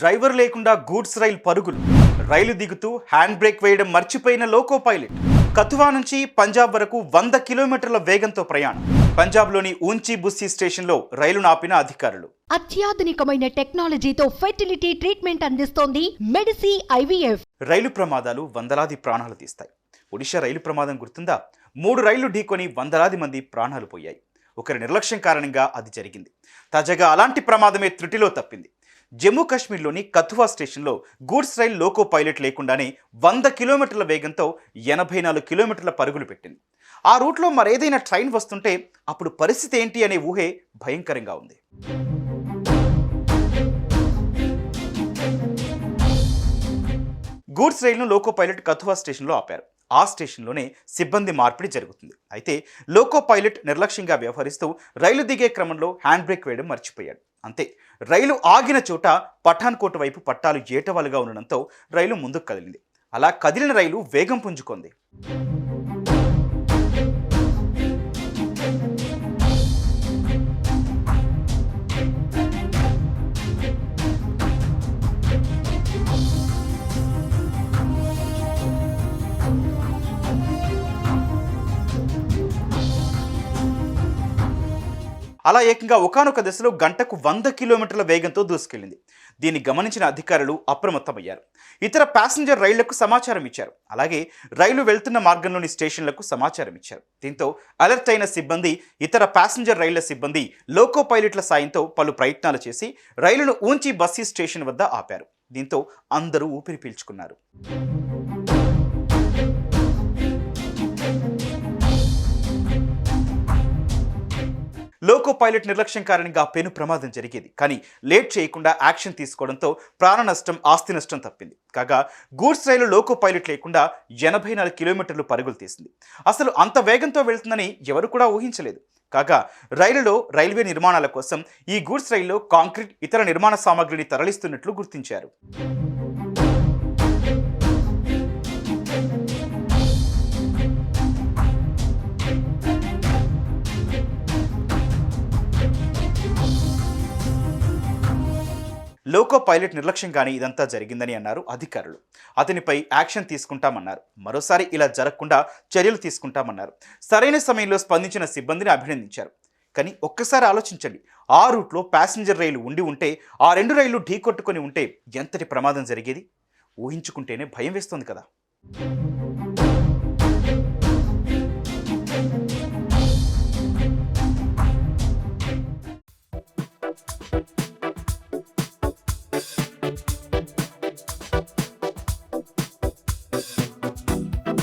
Driver లేకుండా goods రైలు పరుగులు. రైలు దిగుతూ హ్యాండ్ బ్రేక్ వేయడం మర్చిపోయిన లోకో పైలట్. కతువా నుంచి పంజాబ్ వరకు వంద కిలోమీటర్ల వేగంతో ప్రయాణం. పంజాబ్లోని ఊంచి బుస్సీ స్టేషన్లో రైలును ఆపిన అధికారులు. అత్యాధునికమైన టెక్నాలజీతో ఫెర్టిలిటీ ట్రీట్మెంట్ అందిస్తోంది మెడిసి ఐవీఎఫ్. రైలు ప్రమాదాలు వందలాది ప్రాణాలు తీస్తాయి. ఒడిశా రైలు ప్రమాదం గుర్తుందా? మూడు రైళ్ళు ఢీకొని వందలాది మంది ప్రాణాలు పోయాయి. ఒకరి నిర్లక్ష్యం కారణంగా అది జరిగింది. తాజాగా అలాంటి ప్రమాదమే త్రుటిలో తప్పింది. జమ్మూ కాశ్మీర్లోని కథువా స్టేషన్లో గూడ్స్ రైల్ లోకో పైలట్ లేకుండానే వంద కిలోమీటర్ల వేగంతో ఎనభై నాలుగు కిలోమీటర్ల పరుగులు పెట్టింది. ఆ రూట్లో మరేదైనా ట్రైన్ వస్తుంటే అప్పుడు పరిస్థితి ఏంటి అనే ఊహే భయంకరంగా ఉంది. గూడ్స్ రైలును లోకో పైలట్ కథువా స్టేషన్లో ఆపారు. ఆ స్టేషన్లోనే సిబ్బంది మార్పిడి జరుగుతుంది. అయితే లోకో పైలట్ నిర్లక్ష్యంగా వ్యవహరిస్తూ రైలు దిగే క్రమంలో హ్యాండ్ బ్రేక్ వేయడం మర్చిపోయాడు. అంతే రైలు ఆగిన చోట పఠాన్కోట వైపు పట్టాలు ఏటవాలుగా ఉండడంతో రైలు ముందుకు కదిలింది. అలా కదిలిన రైలు వేగం పుంజుకుంది. అలా ఏకంగా ఒకానొక దశలో గంటకు వంద కిలోమీటర్ల వేగంతో దూసుకెళ్ళింది దీన్ని గమనించిన అధికారులు అప్రమత్తమయ్యారు. ఇతర ప్యాసింజర్ రైళ్ళకు సమాచారం ఇచ్చారు. అలాగే రైలు వెళ్తున్న మార్గంలోని స్టేషన్లకు సమాచారం ఇచ్చారు. దీంతో అలర్ట్ అయిన సిబ్బంది ఇతర ప్యాసింజర్ రైళ్ళ సిబ్బంది లోకో పైలట్ల సాయంతో పలు ప్రయత్నాలు చేసి రైలును ఊంచి బస్సీ స్టేషన్ వద్ద ఆపారు. దీంతో అందరూ ఊపిరి పీల్చుకున్నారు. లోకో పైలట్ నిర్లక్ష్యం కారణంగా పెను ప్రమాదం జరిగేది. కానీ లేట్ చేయకుండా యాక్షన్ తీసుకోవడంతో ప్రాణ నష్టం ఆస్తి నష్టం తప్పింది. కాగా గూడ్స్ రైలు లోకో పైలట్ లేకుండా ఎనభై నాలుగు కిలోమీటర్లు పరుగులు తీసింది. అసలు అంత వేగంతో వెళ్తుందని ఎవరు కూడా ఊహించలేదు. కాగా రైలులో రైల్వే నిర్మాణాల కోసం ఈ గూడ్స్ రైల్లో కాంక్రీట్ ఇతర నిర్మాణ సామాగ్రిని తరలిస్తున్నట్లు గుర్తించారు. లోకో పైలట్ నిర్లక్ష్యంగానే ఇదంతా జరిగిందని అన్నారు అధికారులు. అతనిపై యాక్షన్ తీసుకుంటామన్నారు. మరోసారి ఇలా జరగకుండా చర్యలు తీసుకుంటామన్నారు. సరైన సమయంలో స్పందించిన సిబ్బందిని అభినందించారు. కానీ ఒక్కసారి ఆలోచించండి. ఆ రూట్లో ప్యాసింజర్ రైలు ఉండి ఉంటే ఆ రెండు రైళ్ళు ఢీకొట్టుకొని ఉంటే ఎంతటి ప్రమాదం జరిగేది? ఊహించుకుంటేనే భయం వేస్తుంది కదా.